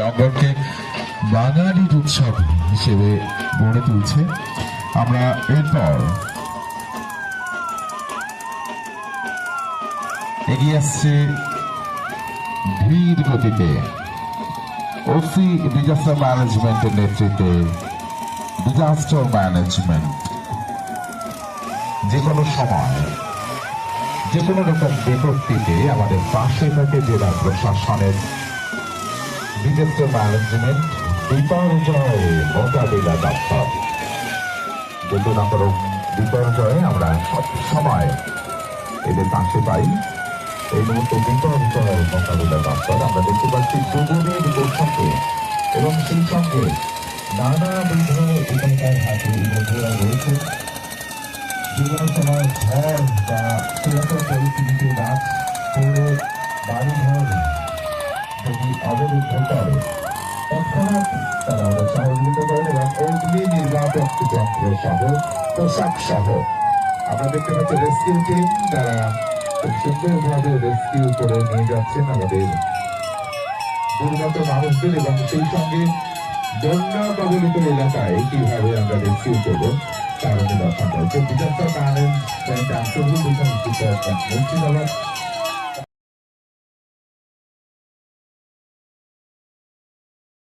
জঙ্গলকে বাঙালির উৎসব হিসেবে গড়ে তুলছে আমরা এরপর। এগিয়ে আসছে ধীর গতিতে ওসি ডিজাস্টার ম্যানেজমেন্টের নেতৃত্বে ডিজাস্টার ম্যানেজমেন্ট যে কোনো সময়, যে কোনো রকম বিপত্তিতে আমাদের পাশে থাকে জেলা প্রশাসনের ডিজাস্টার ম্যানেজমেন্ট বিপর্যয় মোকাবিলা দপ্তর। যে কোনো রকম বিপর্যয়ে আমরা সব সময় এদের পাশে পাই। এই মুহূর্তে বিপর্যয় মোকাবিলা দপ্তর, আমরা দেখতে পাচ্ছি যুবদের বৈঠকে এবং সেই সঙ্গে নানাবিধ উপায়কার হাতে বন্ধুরা রয়েছে। কোনো সময় ঝড় বা সেরকম পরিস্থিতিতে গাছ পড়ে বাড়ি যদি অবরুদ্ধ করে তৎক্ষণাৎ তারা সহযোগিতা করেন এবং অগ্নি নির্বাপক যন্ত্র সহ পোশাক সহ। আমরা দেখতে পাচ্ছি রেস্কিউ টিম তারা খুব সুন্দরভাবে রেস্কিউ করে নিয়ে যাচ্ছেন আমাদের দুর্গত মানুষদের এবং সেই সঙ্গে বন্যা কবলিত এলাকায় কীভাবে আমরা রেস্কিউ করব, তার নির্বাচন রয়েছে ডিজাস্টার ম্যানেজমেন্ট অ্যান্ড সবুজ মুর্শিদাবাদ